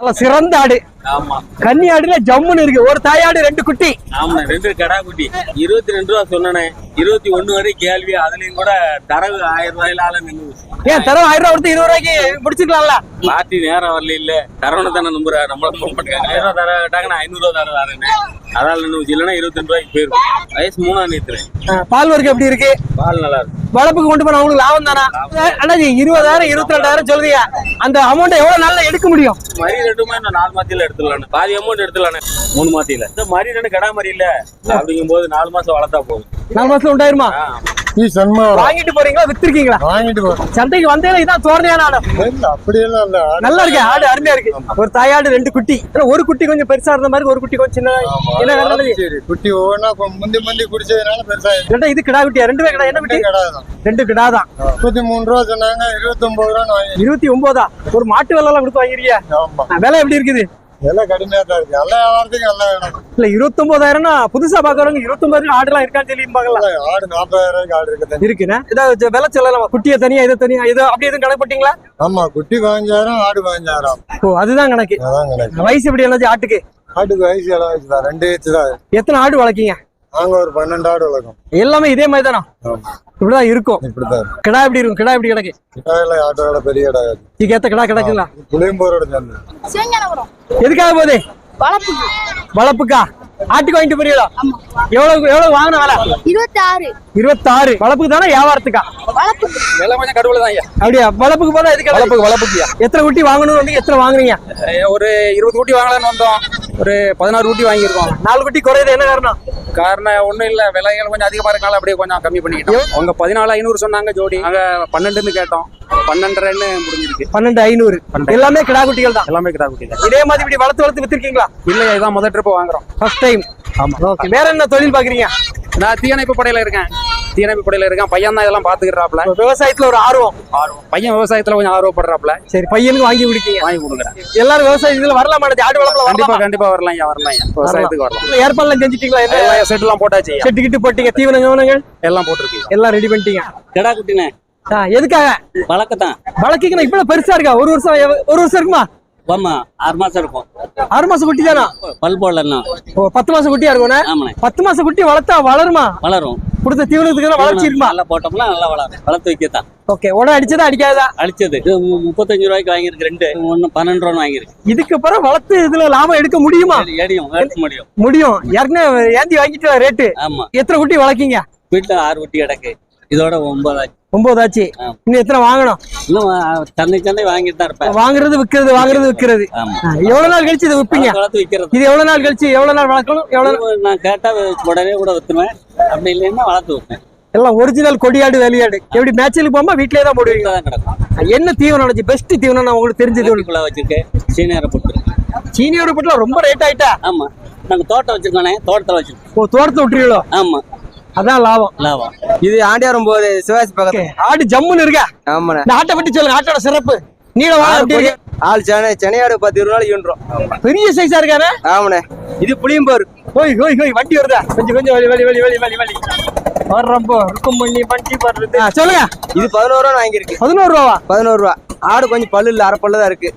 நல்ல சிறந்த ஆடு. ஆமா. கன்னி ஆடுல ஜம்முன்னு இருக்கு. ஒரு தாயாடு ரெண்டு குட்டி. ஆமா ரெண்டு கடா குட்டி. இருபத்தி ரெண்டு ரூபா சொன்னனே. இருபத்தி ஒண்ணு வரை கேள்வி. அதுலயும் கூட தரவு ஆயிரம் ரூபாயில ஆள நின்று ஏன் தரம் ஆயிரம் ரூபாய் கொடுத்து இருபது ரூபாய்க்கு முடிச்சுக்கலாம்ல? மாத்தி நேரம் வரல இல்ல. தரவனை தானே நம்புற. நம்மள நம்ப மாட்டேங்க ஆயிரம் ரூபா தர கேட்டாங்கன்னா ஐநூறு ரூபா தர தானே அதால நின்று இல்லைன்னா இருபத்தி ரெண்டு ரூபாய்க்கு போயிருக்கும். வயசு மூணா நேத்துறேன் பால் வர்க்கம் எப்படி இருக்கு? பால் நல்லா இருக்கு. வளர்ப்புக்கு கொண்டு போன உங்களுக்கு லாபம் தானா? அண்ணாஜி இருபதாயிரம் இருபத்தி ரெண்டாயிரம் சொல்றீங்க. அந்த அமௌண்ட் எவ்வளவு நாள்ல எடுக்க முடியும்? ரெண்டுமே நான் நாலு மாத்தியில எடுத்துடலான்னு. பாதி அமௌண்ட் எடுத்துடலான்னு. மூணு மாத்தியில இந்த ரெண்டு கடா மரி இல்ல. அப்படிங்கும் போது நாலு மாசம் வளர்த்தா போதும். நாலு மாசத்துல உண்டாயிருமா? ஆ. நீ சன்மா. வாங்கிட்டு போறீங்களா வித்திருக்கீங்களா? வாங்கிட்டு போறேன் சந்தைக்கு வந்தே இதான் தோரணையான ஆடு இல்ல அப்படியெல்லாம் இல்ல. நல்லா இருக்கு ஆடு அருமையா இருக்கு. ஒரு தாயாடு ரெண்டு குட்டி. ஒரு குட்டி கொஞ்சம் பெருசா இருந்த மாதிரி ஒரு குட்டி கொஞ்சம் சின்ன என்ன நல்லது சரி. குட்டி ஒவ்வொன்றா முந்தி முந்தி குடிச்சதுனால இல்லட்டா இது கிடா குட்டியா? ரெண்டுமே கிடா என்ன குட்டி? கிடையாது ரெண்டு கிடா தான். முப்பத்தி மூணு ரூபா சொன்னாங்க இருபத்தி ஒன்பது ரூபா இருபத்தி ஒன்பதா ஒரு மாட்டு வெள்ளம் கொடுத்து வாங்கிருக்கியா? விலை எப்படி இருக்குது? எல்லாம் கடுமையா தான் இருக்கு. எல்லா வியாபாரத்துக்கும் எல்லாம் வேணும் இல்ல இருபத்தொன்பதாயிரம்னா புதுசா பாக்குறவங்க இருபத்தொன்பது ஆடுலாம் இருக்கான்னு சொல்லி பாக்கலாம் எல்லாம் ஆடு நாற்பதாயிரம் ஆடு இருக்குது இருக்குண்ணே? ஏதாவது விலை சொல்லலாம்? குட்டியை தனியா இதை தனியா இது அப்படி எதுவும் கணக்கு ஆமா குட்டி பதினஞ்சாயிரம் ஆடு பதினஞ்சாயிரம் ஓ அதுதான் கணக்கு. அதான் கணக்கு. வயசு எப்படி என்னது ஆட்டுக்கு? ஆட்டுக்கு வயசு இடம் வயசு தான். ரெண்டு வயசு தான். எத்தனை ஆடு வளர்க்கீங்க? நாங்க ஒரு பன்னெண்டு ஆடு வளர்க்கோம் எல்லாமே இதே மாதிரி தானா இப்படிதான் இருக்கும். இப்படிதான் கிடா எப்படி இருக்கும்? கிடா எப்படி கிடக்கு? கிடாயில ஆட்டோட பெரிய கடை இதுக்கு ஏத்த கிடா கிடக்குங்களா? புளியம்போரோட சேர்ந்து எதுக்காக போகுது? வளர்ப்புக்கு. வளர்ப்புக்கா? ஆட்டுக்கு வாங்கிட்டு போறீங்களா? எவ்வளவு எவ்வளவு வாங்கின வேலை? இருபத்தி ஆறு இருபத்தாறு. வளர்ப்புக்கு தானே வியாபாரத்துக்கா? விலை கொஞ்சம் கடுவுல தான் ஐயா. அப்படியா? வளர்ப்புக்கு போனா எதுக்கு வளர்ப்புக்கு வளர்ப்புக்குயா எத்தனை குட்டி வாங்கணும்னு வந்து எத்தனை வாங்குறீங்க? ஒரு இருபது ஊட்டி வாங்கலாம்னு வந்தோம். ஒரு பதினாறு ஊட்டி வாங்கியிருக்கோம். நாலு குட்டி குறையுது. என்ன காரணம்? காரணம் ஒன்றும் இல்லை. விலைகள் கொஞ்சம் அதிகமாக இருக்கனால அப்படியே கொஞ்சம் கம்மி பண்ணிக்கிட்டோம். அவங்க பதினாலு ஐநூறு சொன்னாங்க ஜோடி. நாங்கள் பன்னெண்டுன்னு கேட்டோம். பன்னெண்டரைன்னு முடிஞ்சிருக்கு. பன்னெண்டு ஐநூறு. எல்லாமே கிடா குட்டிகள் தான். எல்லாமே கிடா இதே மாதிரி இப்படி வளர்த்து வளர்த்து வித்திருக்கீங்களா? இல்லையா இதான் முதல் ட்ரிப்பு வாங்குறோம். ஃபர்ஸ்ட் டைம் ஆமா. ஓகே வேற என்ன தொழில் பாக்குறீங்க? நான் தீயணைப்பு படையில இருக்கேன். தீயணைப்பு படையில இருக்கேன். பையன் தான் இதெல்லாம் பாத்துக்கிறாப்ல விவசாயத்துல ஒரு ஆர்வம். பையன் விவசாயத்துல கொஞ்சம் ஆர்வப்படுறாப்ல சரி பையனுக்கு வாங்கி குடிக்கீங்க. வாங்கி கொடுக்குறேன். எல்லாரும் விவசாய இதுல வரலாமா? ஆடு வளர்ப்புல கண்டிப்பா கண்டிப்பா வரலாம் வரலாம் விவசாயத்துக்கு வரலாம். ஏற்பாடுலாம் செஞ்சுட்டீங்களா என்ன? எல்லாம் போட்டாச்சு செட்டு கிட்டு போட்டீங்க தீவன கவனங்கள்? எல்லாம் போட்டிருக்கு எல்லாம் ரெடி பண்ணிட்டீங்க. கடா குட்டினே? எதுக்காக? வழக்கத்தான் வழக்கிக்கணும் இப்ப பெருசா இருக்கா? ஒரு வருஷம் ஒரு வருஷம் இருக்குமா? ஆமா ஆறு மாசம் இருக்கும். ஆறு மாசம் குட்டி தானா பல் போடலாம் ஓ பத்து மாசம் குட்டியா இருக்கும்ண்ணே ஆமாண்ணே. பத்து மாசம் குட்டி வளர்த்தா வளருமா? வளரும். கொடுத்த தீவனத்துக்கு வளர்ச்சி இருக்குமா நல்லா போட்டோம்னா நல்லா வளரும். வளர்த்து வைக்கத்தான். ஓகே உடனே அடிச்சதா இது மு- முப்பத்தஞ்சு ரூபாய்க்கு வாங்கியிருக்கு ரெண்டு. ஒன்னு பன்னெண்டு ரூபான்னு வாங்கியிருக்கு. இதுக்கு அப்புறம் வளர்த்து இதுல லாபம் எடுக்க முடியுமா? முடியும். முடியும். ஏற்கனவே ஏந்தி வாங்கிட்டு ரேட்டு. ஆமா. எத்தனை குட்டி வளர்க்கீங்க? வீட்டுல ஆறு குட்டி கிடக்கு. இதோட ஒன்பதாச்சு. ஒன்பது ஆச்சு ஆமா. இன்னும் எத்தனை வாங்கணும்? இன்னும் சந்தை சந்தை வாங்கிட்டு தான் இருப்பேன். வாங்குறது விக்கிறது வாங்குறது ஆ, எவ்வளவு நாள் கழிச்சு இதை விக்கிறது. இது எவ்வளவு நாள் கழிச்சு எவ்வளவு நாள் வளர்க்கணும்? எவ்வளவு? நான் கேட்டா உடனே கூட வித்துருவேன் அப்படி இல்லைன்னா வளர்த்து வைப்பேன். எல்லாம் ஒரிஜினல் கொடியாடு வேலையாடு. எப்படி மேட்சலுக்கு போகாம வீட்லயே தான் போடுவீங்க? என்ன தீவனம் நினைச்சு பெஸ்ட் தீவனம் நான் உங்களுக்கு தெரிஞ்சது. வீட்டுக்குள்ள வச்சிருக்கேன். சீனியரை போட்டு. சீனியோட போட்டுல ரொம்ப ரேட் ஆயிட்டா? ஆமா. நாங்க தோட்டம் வச்சிருக்கோனே தோட்டத்துல வச்சிருக்கோம். ஓ தோட்டத்தை விட்டுறீங்களோ ஆமா. அதான் லாபம். லாபம். இது ஆண்டியாரம் போகுது சிவாஜி ஓகே பக்கத்துல ஆடு ஜம்முன்னு இருக்கா? ஆமாண்ணே. இந்த ஆட்டை பத்தி சொல்லுங்க ஆட்டோட சிறப்பு. எப்படி இருக்கு? ஆள் சென்னை சென்னையாடு பத்து இருபது நாள் ஈன்றோம் பெரிய சைஸா இருக்கானே? ஆமாண்ணே. இது புளியம்போர் ஓய் ஓய் ஓய் வண்டி வருதா? கொஞ்சம் கொஞ்சம் வலி வலி வலி வலி வலி வலி. வர்றப்போ இருக்கும் பண்ணி வண்டி ஆ, சொல்லுங்க. இது பதினோரு ரூபா வாங்கியிருக்கு. பதினோரு ரூபாவா பதினோரு ரூபா ஆடு கொஞ்சம் பல்லு இல்ல அரை பல்லு தான் இருக்கு.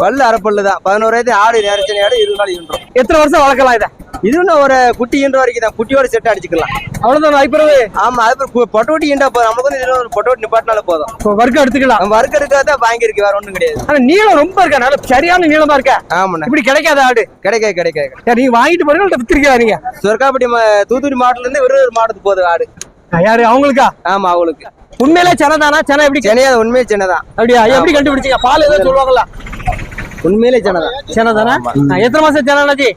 பல்லு அரை பல்லு தான். பதினோரு ஆடு நேர சென்னையாடு இருபது நாள் ஈன்றோம் எத்தனை வருஷம் வளர்க்கலாம் இதை? இது இன்னும் ஒரு குட்டி ஈன்ற வரைக்கும் தான். குட்டியோட செட் அடிச்சுக்கலாம். அவ்வளவுதான் வாய்ப்புறது ஆமா அது பொட்டோட்டி ஈண்டா போதும். நமக்கு வந்து இதுல ஒரு பொட்டோட்டி நிப்பாட்டினால போதும். வர்க்கம் எடுத்துக்கலாம். வறுக்க எடுக்காத வாங்கியிருக்கு வேற ஒண்ணும் கிடையாது. ஆனா நீளம் ரொம்ப இருக்கா? நல்ல சரியான நீளமா இருக்கா? ஆமாண்ணே. இப்படி கிடைக்காத ஆடு? கிடைக்க கிடைக்க யார் நீங்க வாங்கிட்டு போறீங்க வித்திருக்கா நீங்க? சொர்க்காப்பட்டி தூத்துக்குடி மாவட்டத்துல இருந்து விருது மாவட்டத்துக்கு போகுது ஆடு. யாரு? அவங்களுக்கா? ஆமா அவங்களுக்கு. உண்மையிலே சென்னை தானா சென்னை எப்படி? சென்னையா உண்மையே சென்னை தான் அப்படியா? எப்படி கண்டுபிடிச்சீங்க? பால் ஏதோ சொல்லுவாங்கல்ல உண்மையிலே சென்னை தான் சென்னை தானே ஆ, எத்தனை மாசம் சென்னை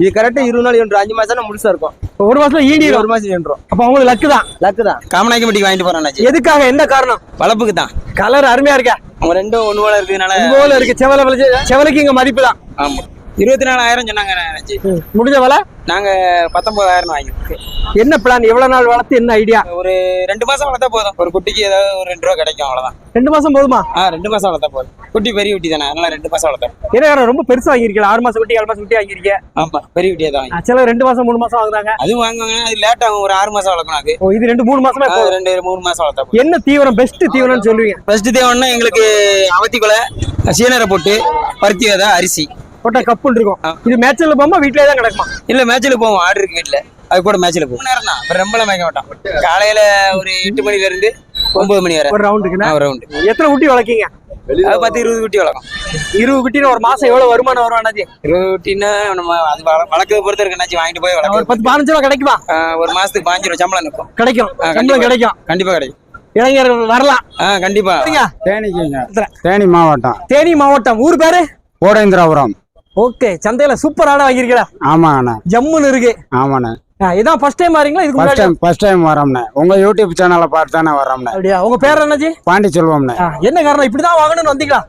இது கரெக்டா இருபது நாள் ஈன்றோம் அஞ்சு மாசம் முழுசா இருக்கும். ஒரு மாசம் ஈடிடும் ஒரு மாசம் ஈன்றோம் அப்ப அவங்களுக்கு லக்கு தான். லக்கு தான். காமநாயக்கம்பட்டிக்கு வாங்கிட்டு போறேன் அண்ணாச்சி. எதுக்காக? என்ன காரணம்? வளர்ப்புக்கு தான். கலர் அருமையா இருக்கா? அவங்க ரெண்டும் ஒண்ணு போல இருக்கிறதுனால போல இருக்கு. செவல விளைச்சு செவலுக்கு இங்க மதிப்பு தான். ஆமா. இருபத்தி நாலாயிரம் சொன்னாங்க அண்ணாச்சி முடிஞ்ச வேலை? நாங்க பத்தொன்பதாயிரம் வாங்கிருக்கோம் என்ன பிளான் எவ்வளவு நாள் வளர்த்து என்ன ஐடியா ஒரு ரெண்டு மாசம் வளர்த்தா போதும். ஒரு குட்டிக்கு ஏதாவது ஒரு ரெண்டு ரூபா கிடைக்கும் அவ்வளவுதான். ரெண்டு மாசம் போதுமா? ஆ ரெண்டு மாசம் வளர்த்தா போதும். குட்டி பெரிய குட்டி தானே அதனால ரெண்டு மாசம் வளர்த்தேன். காரணம் ரொம்ப பெருசா வாங்கிருக்கீங்க ஆறு மாசம் குட்டி ஏழு மாசம் குட்டி வாங்கிருக்கீங்க ஆமா பெரிய குட்டியே தான் சில ரெண்டு மாசம் மூணு மாசம் வாங்குறாங்க. அதுவும் வாங்குவாங்க அது லேட் ஆகும். ஒரு ஆறு மாசம் வளர்க்கணும் அது. இது ரெண்டு மூணு மாசமே அது ரெண்டு மூணு மாசம் வளர்த்தா என்ன தீவனம்? பெஸ்ட் தீவனம்னு சொல்லுவீங்க. ஃபர்ஸ்ட் தேவைன்னா எங்களுக்கு அவத்தி கொலை சீனரை போட்டு பருத்தி விதை அரிசி. போட்டா கப்புன்னு இருக்கும். இது மேட்ச்ல போமா வீட்லயே தான் கிடக்குமா? இல்ல மேட்ச்ல போவோம். ஆடு இருக்கு வீட்டுல அது கூட மேட்ச்ல போவோம். நேரம் தான் ரொம்பலாம் மேய்க்க மாட்டோம். காலையில ஒரு எட்டு மணில இருந்து ஒன்பது மணி வரை. ஒரு ரவுண்டுக்குன்னா ஒரு ரவுண்டு எத்தனை குட்டி வளர்க்கீங்க? அது பத்து இருபது குட்டி வளர்க்கும். இருபது குட்டின்னு ஒரு மாசம் எவ்வளவு வருமானம் வரும் அண்ணாச்சி? இருபது குட்டின்னா நம்ம அது வள- வளர்க்கறத பொறுத்து இருக்கு என்னாச்சும் வாங்கிட்டு போய் ஒரு வளர்க்க பத்து பதினஞ்சு ரூபா கிடைக்குமா? ஒரு மாசத்துக்கு பாஞ்சு ரூபா சம்பளம் நிற்கும் கிடைக்கும். கண்டிப்பா. சம்பளம் கிடைக்கும். கண்டிப்பா கிடைக்கும். இளைஞர் வரலாம். கண்டிப்பா. தேனிக்குங்க தேனி மாவட்டம். தேனி மாவட்டம். ஊர் பேரு? கோடேந்திரபுரம். ஓகே சந்தையில சூப்பர் ஆடா வாங்கிருக்கா ஆமாண்ணே ஜம்முன்னு இருக்கு. ஆமாண்ணே இதான் ஃபர்ஸ்ட் டைம் வரீங்களா? இதுக்கு ஃபர்ஸ்ட் டைம் ஃபர்ஸ்ட் டைம் வரோம்ண்ணே உங்க யூடியூப் சேனலை பார்த்து தானே வரோம்ண்ணே அப்படியா? உங்க பேர் என்னஜி பாண்டி செல்வம்ண்ணே என்ன காரணம்? இப்படிதான் வாங்கணும்னு வந்தீங்களா?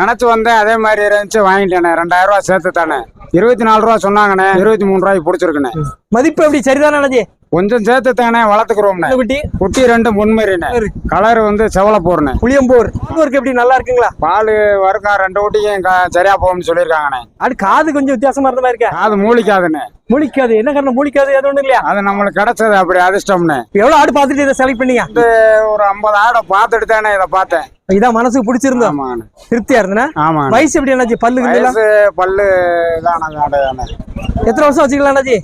நினைச்சு வந்தேன் அதே மாதிரி இருந்துச்சு வாங்கிட்டேனே ரெண்டாயிரம் ரூபா சேர்த்து தானே இருபத்தி நாலு ரூபா சொன்னாங்கண்ணே. இருபத்தி மூணு ரூபாய்க்கு பிடிச்சிருக்குண்ணே. மதிப்பு எப்படி? சரிதானே கொஞ்சம் சேர்த்து தானே வளர்த்துக்கிறோம்ண்ணே குட்டி. குட்டி ரெண்டு சரி. கலர் வந்து செவலை போறண்ணே புளியம்பூர். ஊருக்கு எப்படி நல்லா இருக்குங்களா? பால் வறுக்கா ரெண்டு குட்டிக்கும் க- சரியா போகும்னு சொல்லியிருக்காங்கண்ணே. அது காது கொஞ்சம் வித்தியாசமா இருந்த மாதிரி இருக்கா. அது மூலிக்காதுண்ணே முழிக்காது என்ன காரணம்? முழிக்காது எது ஒண்ணும் இல்லையா? அது நம்மளுக்கு கிடைச்சது அப்படி அதிர்ஷ்டம்ண்ணே எவ்வளவு ஆடு பார்த்துட்டு இதை செலக்ட் பண்ணீங்க? ஒரு ஐம்பது ஆடை பார்த்துட்டு தானே இதை பார்த்தேன். இதான் மனசுக்கு பிடிச்சிருந்தோம் ஆமாண்ணே. திருப்தியா இருந்தனா? ஆமாண்ணே. வயசு எப்படி அண்ணாச்சி? பல்லு பல்லு தானே எத்தனை வருஷம் வச்சுக்கலாம் அண்ணாச்சி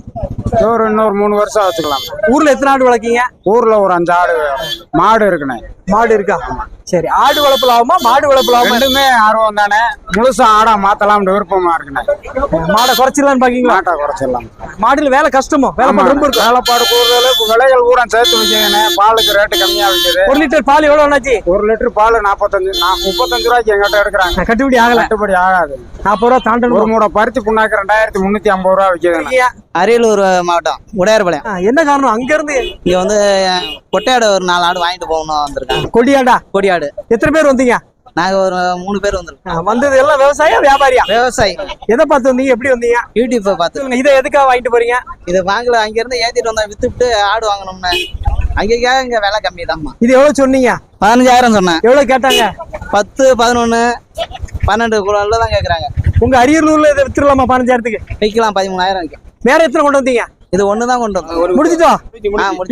ஒரு இன்னொரு மூணு வருஷம் வச்சுக்கலாம் ஊர்ல எத்தனை ஆடு வளர்க்கீங்க? ஊர்ல ஒரு அஞ்சு ஆடு மாடு இருக்குண்ணே. மாடு இருக்கா? சரி ஆடு வளர்ப்பு லாபமா மாடு வளர்ப்பு லாபமா ரெண்டுமே ஆர்வம் தானே. முழுசா ஆடா மாத்தலாம்னு விருப்பமா இருக்குண்ணே. மாடை குறைச்சிடலாம்னு பாக்கீங்களா? மாட்டா குறைச்சிடலாம். மாடுல வேலை கஷ்டமோ? வேலை ரொம்ப வேலைப்பாடு கூடுதல் விலைகள் பூரா சேர்த்து வைக்கங்கண்ணே பாலுக்கு ரேட்டு கம்மியா விற்குது ஒரு லிட்டர் பால் எவ்வளவு அண்ணாச்சி ஒரு லிட்டர் பால் நாற்பத்தஞ்சு முப்பத்தஞ்சு ரூபாய்க்கு எங்கிட்ட எடுக்கிறாங்க. கட்டுப்படி ஆகல. கட்டுப்படி ஆகாது. நாற்பது ரூபா ஒரு தாண்டணும் மூடை பருத்தி புண்ணாக்கு ரெண்டாயிரத்தி முன்னூத்தி ஐம்பது ரூபா விற்குதுண்ணே அரியலூர் மாவட்டம் உடையார்பாளையம். என்ன காரணம்? அங்க இருந்து இங்க வந்து கொட்டையாடு ஒரு நாலு ஆடு வாங்கிட்டு போகணும் வந்திருக்காங்க. கொடியாடா? கொடியாடு. எத்தனை பேர் வந்தீங்க? நாங்க ஒரு மூணு பேர் வந்திருக்கோம். வந்தது எல்லாம் விவசாயம் வியாபாரியா? விவசாயி. எதை பார்த்து வந்தீங்க? எப்படி வந்தீங்க? யூடியூப்பை பார்த்து. இதை எதுக்காக வாங்கிட்டு போறீங்க? இது வாங்கல அங்க இருந்து ஏத்திட்டு வந்தா வித்துட்டு ஆடு வாங்கணும்னு. அங்கேக்காக இங்க விலை கம்மி தான்மா இது எவ்வளவு சொன்னீங்க? பதினஞ்சாயிரம் சொன்னேன். எவ்வளவு கேட்டாங்க? பத்து பதினொன்னு பன்னெண்டு கூட தான் கேக்குறாங்க. உங்க அரியலூர்ல இதை வித்துடலாமா பதினஞ்சாயிரத்துக்கு? விற்கலாம் பதிமூணாயிரம் விற்கும் வேற எத்தனை கொண்டு வந்தீங்க? இது ஒண்ணு தான் கொண்டு வந்தோம். முடிஞ்சிட்டோம்.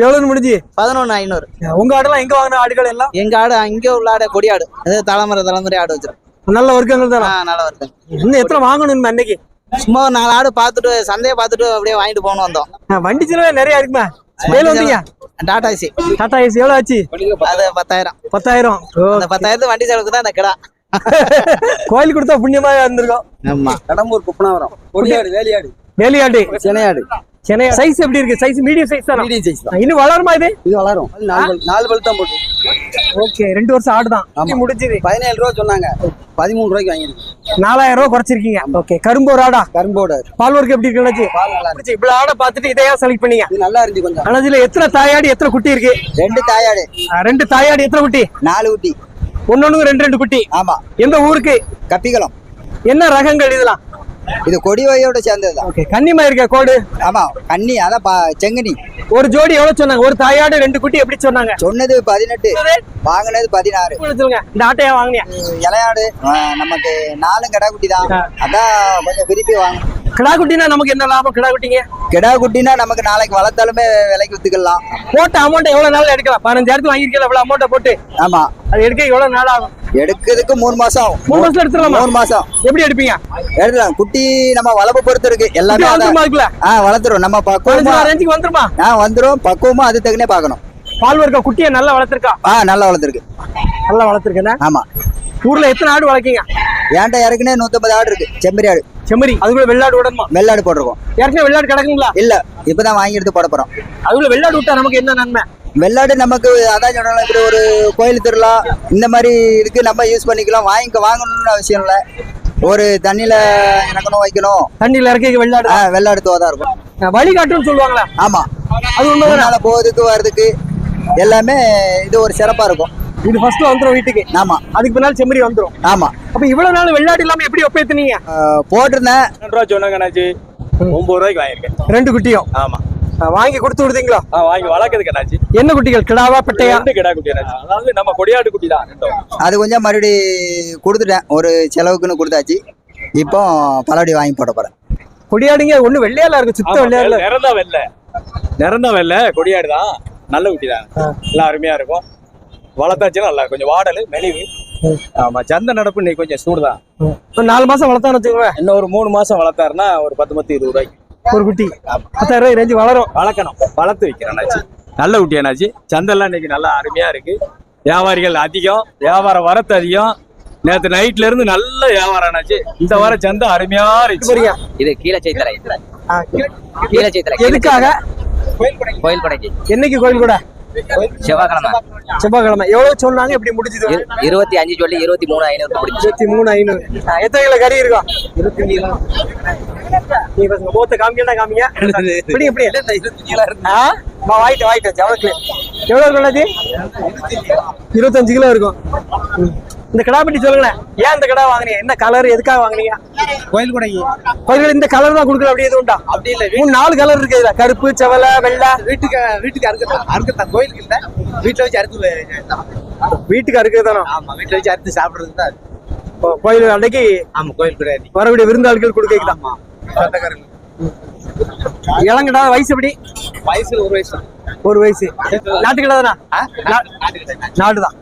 எவ்வளவு முடிஞ்சு பதினொன்னு ஐநூறு. உங்க ஆடுலாம் எங்க வாங்கின ஆடுகள் எல்லாம்? எங்க ஆடு அங்கே உள்ள ஆடு கொடியாடு அது தலைமுறை தலைமுறை ஆடு வச்சிருக்கோம். நல்ல வர்க்கங்கள் ஆ தானே நல்லா வருது இன்னும் எத்தனை வாங்கணும் அன்னைக்கு? சும்மா ஒரு நாலு ஆடு பார்த்துட்டு சந்தையை பார்த்துட்டு அப்படியே வாங்கிட்டு போகணும் வந்தோம். வண்டி செலவு நிறைய இருக்குமா. வேலை வந்தீங்க? டாடா ஏசி டாடா ஏசி எவ்வளவு ஆச்சு? அது பத்தாயிரம். பத்தாயிரம். அந்த பத்தாயிரத்து வண்டி செலவுக்கு தான் அந்த கிடா. கோயில் கொடுத்தா புண்ணியமா இருந்திருக்கும். ஆமா. கடம்பூர் குப்பனாவரம். வேலியாடு வேலையாடு சினையாடு சென்னை சைஸ் எப்படி இருக்கு? சைஸ் மீடியம் சைஸ் தானே? மீடியம் சைஸ் தான். இன்னும் வளருமா இது? இது வளரும். நாலு நாலு பல் தான் போட்டு. ஓகே ரெண்டு வருஷம் ஆடு தான். முடிஞ்சது. பதினேழு ரூபா சொன்னாங்க. பதிமூணு ரூபாய்க்கு வாங்கிருக்கேன் நாலாயிரம் ரூபாய் குறைச்சிருக்கீங்க. ஓகே கரும்பு ஒரு ஆடா? கரும்போட பால் ஒர்க் எப்படி இருக்கு பால் நல்லா இருக்கு. இவ்வளவு ஆடை பார்த்துட்டு இதையா செலக்ட் பண்ணீங்க? இது நல்லா இருந்துச்சு கொஞ்சம். ஆனா இதுல எத்தனை தாயாடு எத்தனை குட்டி இருக்கு? ரெண்டு தாயாடு. ரெண்டு தாயாடு எத்தனை குட்டி? நாலு ஊட்டி ஒன்னொன்னு ரெண்டு ரெண்டு குட்டி. ஆமா. எந்த ஊருக்கு? கப்பிக்குளம். என்ன ரகங்கள் இதெல்லாம்? இது கொடி வகையோட சேர்ந்ததுதான். ஓகே கன்னிமா இருக்க கோடு? ஆமா கன்னி அதான் செங்கனி. ஒரு ஜோடி எவ்வளவு சொன்னாங்க? ஒரு தாயாடு ரெண்டு குட்டி எப்படி சொன்னாங்க? சொன்னது பதினெட்டு வாங்கினது பதினாறு. சொல்லுங்க. இந்த ஆட்டையா வாங்கினியா? இலையாடு நமக்கு நாலும் கிடா குட்டி தான். அதான் கொஞ்சம் விரும்பி வாங்கணும் கிடா குட்டினா நமக்கு என்ன லாபம் கிடா குட்டிங்க கிடா குட்டினா நமக்கு நாளைக்கு வளர்த்தாலுமே விலைக்கு வித்துக்கலாம். போட்ட அமௌண்ட் எவ்வளவு நாள் எடுக்கலாம்? பதினஞ்சாயிரத்து வாங்கிருக்கல எவ்வளவு அமௌண்ட்டை போட்டு? ஆமா. அது எடுக்க எவ்வளவு நாள் ஆகும்? எடுக்கிறதுக்கு மூணு மாசம் ஆகும். மூணு மாசத்துல எடுத்துடலாமா? மூணு மாசம் எப்படி எடுப்பீங்க? எடுக்கலாம் குட்டி நம்ம வளர்ப்பு பொறுத்து இருக்கு. எல்லாமே ஆ வளர்த்துரும். நம்ம பக்குவமா ரேஞ்சுக்கு வந்துருமா? ஆ வந்துரும். பக்குவமா அது தகுனே பார்க்கணும். பால் வர்க்க குட்டியை நல்லா வளர்த்திருக்கா? ஆ நல்லா வளர்த்துருக்கு. நல்லா வளர்த்திருக்கேன் ஆமா. ஊர்ல எத்தனை ஆடு வளர்க்கீங்க? ஏன்ட்ட ஏற்கனவே நூத்தம்பது ஆடு இருக்கு. செம்மறி ஆடு. செம்மறி. அதுக்குள்ள வெள்ளாடு விடணுமா? வெள்ளாடு போட்டிருக்கோம். ஏற்கனவே வெள்ளாடு கிடக்குங்களா? இல்ல இப்பதான் வாங்கி எடுத்து போட போறோம். அதுக்குள்ள வெள்ளாடு விட்டா நமக்கு என்ன நன்மை? வெள்ளாடு நமக்கு அதான் சொன்னாலும் இப்படி ஒரு கோயில் திருவிழா இந்த மாதிரி இதுக்கு நம்ம யூஸ் பண்ணிக்கலாம். வாங்கிக்க வாங்கணும்னு அவசியம் இல்லை. ஒரு தண்ணியில இறக்கணும் வைக்கணும். தண்ணியில இறக்கி வெள்ளாடு. ஆ, வெள்ளாடு தோதா இருக்கும். வழிகாட்டுன்னு சொல்லுவாங்களா. ஆமா. அது உண்மைதானே? போகிறதுக்கு வர்றதுக்கு எல்லாமே இது ஒரு சிறப்பா இருக்கும். இது ஃபர்ஸ்ட் வந்துரும் வீட்டுக்கு. ஆமா. அதுக்கு பின்னால் செம்மறி வந்துரும். ஆமா. அப்ப இவ்வளவு நாள் வெள்ளாடு இல்லாம எப்படி ஒப்பேத்துனீங்க போட்டிருந்தேன். ரெண்டு ரூபா சொன்னாங்க ஒன்பது ரூபாய்க்கு வாங்கியிருக்கேன். ரெண்டு குட்டியும். ஆமா. வாங்கி கொடுத்து விடுதீங்களா? வாங்கி வளர்க்கறதுக்கு அண்ணாச்சி என்ன குட்டிகள்? கிடாவா பெட்டையா? ரெண்டு கிடா குட்டி அதாவது நம்ம கொடியாடு குட்டி தான் அது கொஞ்சம் மறுபடி கொடுத்துட்டேன். ஒரு செலவுக்குன்னு கொடுத்தாச்சு. இப்போ பலபடி வாங்கி போட போறேன். கொடியாடுங்க ஒண்ணு வெள்ளையால இருக்கு சுத்த வெள்ளையால இல்ல. நிறந்தா வெள்ளை. நிறந்தா வெள்ளை கொடியாடு தான். நல்ல குட்டி தான். எல்லாம் அருமையா இருக்கும். வளர்த்தாச்சுன்னா நல்லா. கொஞ்சம் வாடல் மெலிவு. ஆமா சந்தை நடப்பு இன்னைக்கு கொஞ்சம் சூடுதான். நாலு மாசம் வளர்த்தான்னு வச்சுக்கோங்க இன்னும் ஒரு மூணு மாசம் வளர்த்தாருன்னா ஒரு பத்து பத்து இருபது ரூபாய்க்கு. ஒரு குட்டி. பத்தாயிரம் ரூபாய் ரேஞ்சு வளரும். வளர்க்கணும். வளர்த்து வைக்கிறேன்னாச்சு நல்ல குட்டியானாச்சு சந்தைலாம் இன்னைக்கு நல்லா அருமையா இருக்கு. வியாபாரிகள் அதிகம். வியாபாரம் வரத்து அதிகம். நேத்து நைட்ல இருந்து நல்ல வியாபாரம் ஆனாச்சு இந்த வாரம் சந்தை அருமையா போறீங்க இது கீழே செய்தலை கீழே செய்தலை எதுக்காக? கோயில் கொடைக்கு. என்னைக்கு கோயில் கூட? செவ்வாய்க்கிழமை. செவ்வாய்க்கிழமை. எவ்வளவு சொன்னாங்க? எப்படி முடிச்சது இரு- இருபத்தி அஞ்சு சொல்லி இருபத்தி மூணு ஐநூறு பிடிச்சி இருபத்தி மூணு ஐநூறு. எத்தனை கிலோ கறி இருக்கும் இருபத்தி நீ பசங்க போத்த காமிக்கா காமிங்க. இப்படி இப்படி வாங்கிட்டு வாங்கிட்டு எவ்வளவு இருக்கும் அண்ணாச்சி? இருபத்தஞ்சு கிலோ இருக்கும். இந்த கடா பட்டி சொல்லுங்களேன் ஏன் இந்த கடா வாங்குனீங்க? என்ன கலர் எதுக்காக வாங்குனீங்க? கோயில் கொடைக்கு. கோயில்கள் இந்த கலர் தான் கொடுக்கல அப்படி எதுவும் உண்டா? அப்படி இல்ல மூணு நாலு கலர் இருக்கு இதுல. கருப்பு செவலை வெள்ளை. வீட்டுக்கு வீட்டுக்கு அறுக்கத்தான் அறுக்கத்தான். கோயிலுக்கு இல்ல வீட்டுல வச்சு அறுத்து வீட்டுக்கு அறுக்கிறது தானே? ஆமா வீட்டுல வச்சு அறுத்து சாப்பிடுறது தான் கோயில் அன்னைக்கு ஆமா கோயில் கொடையாதி வரக்கூடிய விருந்தாளிகள் கொடுக்கலாம் இளங்கடா வயசு எப்படி? வயசு ஒரு வயசு. ஒரு வயசு. நாட்டுக்கடா தானா? நாடுதான்.